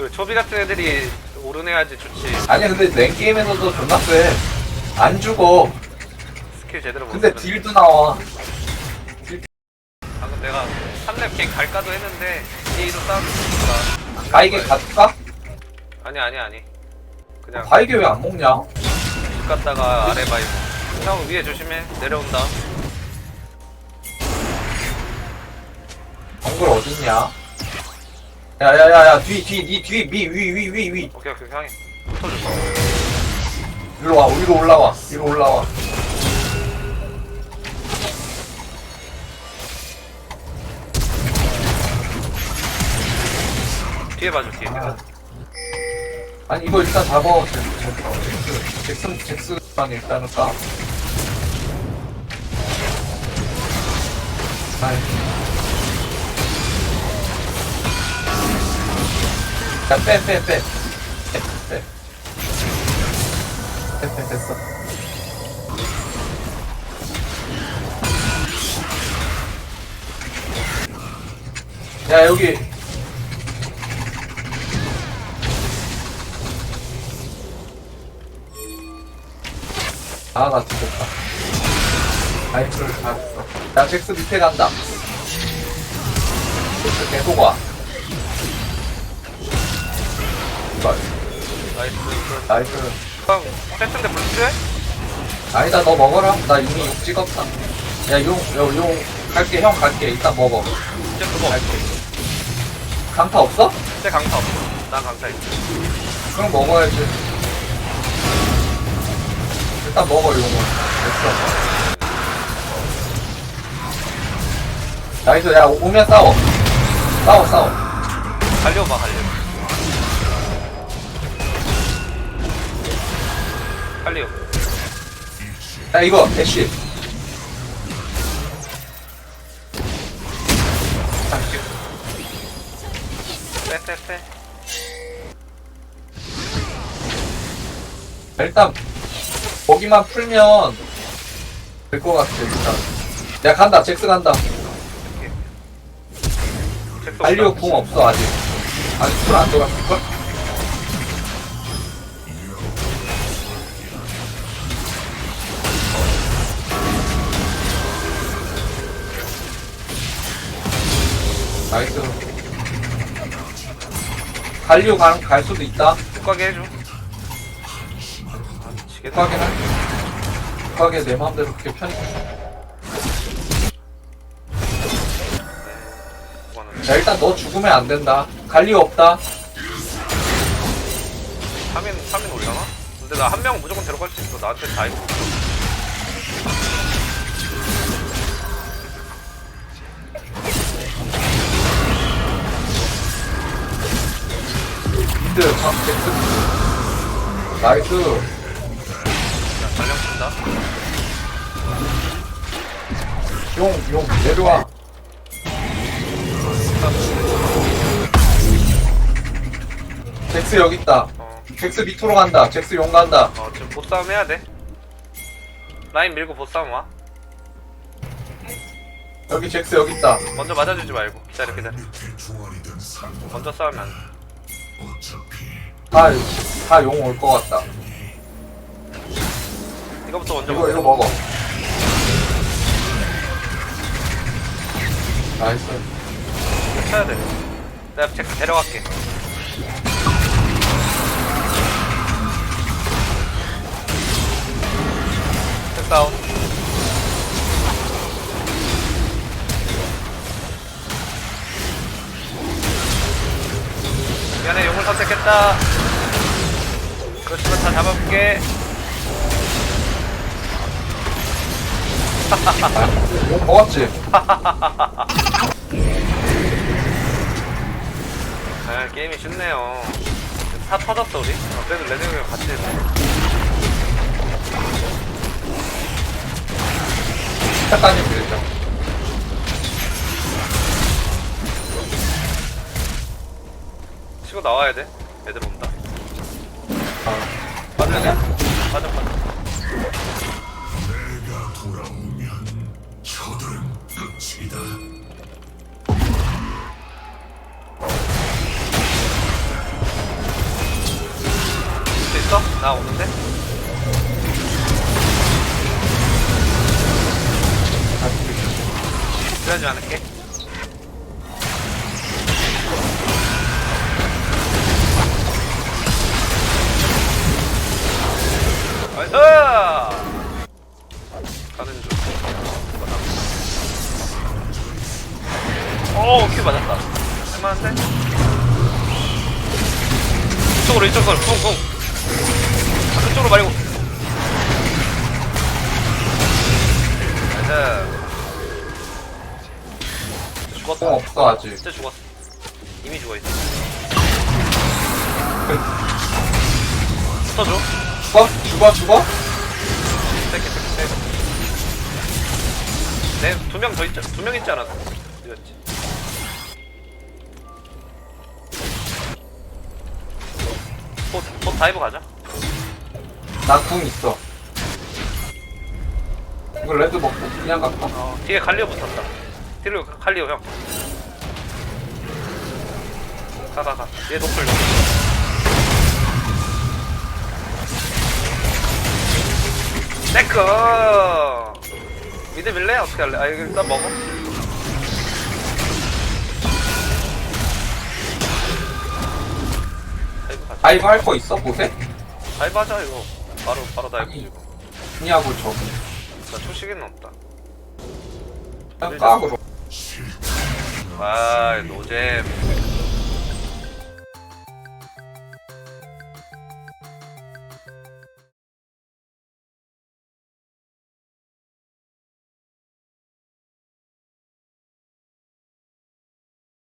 그 초비 같은 애들이 오른해야지 좋지. 아니야 근데 랭 게임에서도 존나 쎄. 안 죽어. 스킬 제대로 못 근데 쓰는. 딜도 나와. 방금 내가 3렙 갱 갈까도 했는데 A로 싸우면 좋으니까. 바이게 갈까? 아니 아니 아니. 그냥 바이게 왜 안 먹냐? 집 갔다가 아래 바이브. 형 위에 조심해. 내려온다. 정글 어딨냐? 야야야야 뒤뒤니뒤위 위 위 위위 오케이 오케이 형이. 붙어줘. 위로 와 위로 올라와 위로 올라와 뒤에 봐줘 뒤에. 아니 이거 일단 잡어 잭스 잭슨 잭스만 일단은 까 아이 야빼빼빼 빼 빼 빼 빼 빼 됐어 야 여기 아, 나 죽겠다. 아이프를 잘했어. 야, 잭스 밑에 간다. 잭스 계속 와. 발, 나이스. 나이스. 형 세트인데 불쾌해? 아니다, 너 먹어라. 나 이미 용 찍었다. 야, 용, 용, 용. 갈게, 형 갈게. 일단 먹어. 이제 그거 없어. 강타 없어? 이제 강타 없어. 난 강타 있어. 그럼 먹어야지. 일단 먹어, 용은. 됐어. 나이스, 야, 오면 싸워. 싸워, 싸워. 달려봐 달려. 달려. 야, 이거, 애쉬. 빼빼빼. 일단 거기만 풀면 될 것 같아 일단 야 간다 잭스 간다 알리오. 궁 없어 아직 아직 풀안 돌았을걸? 나이스 갈리오 갈, 갈 수도 있다 못 가게 해줘. 아, 미치겠다. 할 급하게 내 마음대로 그렇게 편히 자 일단 너 죽으면 안 된다 갈리오 없다 3인 3인 올려나? 근데 나 한 명 무조건 데려갈 수 있어. 나한테 다 있어. 미드 참 잭스 나이스 쓴다. 용용 내려와 잭스 여기 있다 어, 잭스 밑으로 간다 잭스 용 간다 어 지금 보싸움 해야 돼. 라인 밀고 보싸움 와. 여기 잭스 여기 있다 먼저 맞아주지 말고 기다려 기다려. 먼저 싸우면 안 돼. 다다 용 올 것 같다 이거부터 먼저 이거. 이거 먹어 나이스 쳐야 돼. 내가 잭 데려갈게. 다운. 선택했다. 그렇지만 다 잡아볼게. 용 먹었지 아, 게임이 쉽네요. 다 터졌어 우리. 어, 그래도 레드 형이랑 같이 했네. 착가님 그랬죠 치고 나와야 돼. 애들 온다. 빠져야 돼? 빠져, 내가 돌아오면 저들은 끝이다. 수 있어? 나 오는데? 아, 그러지 않을게. 오, 큐 맞았다. 할만한데? 이쪽으로, 이쪽으로, 쿵, 쿵. 아, 그쪽으로 말고. 나이스. 뽕 죽었다. 없어 아직 진짜 죽었어. 이미 죽어있어. 붙어줘. 죽어? 죽어 죽어? 세게, 세게, 세게. 네, 두명 더 있자, 두명 있지 않았어? 이었지. 곧, 곧 다이브 가자. 나 궁 있어 이거 레드 먹고 그냥 갈까? 어, 뒤에 갈리오 붙었다. 뒤로 가- 갈리오 형. 가, 가, 가. 얘 노플. 네크! 미드 밀래? 어떻게 할래? 아, 이거 일단 먹어. 다이브 할 거 있어 보세? 다이브 하자, 이거. 바로, 바로 다이브 주고. 그냐고 저기 나 초식에는 없다. 그냥 까 그럼 아, 노잼.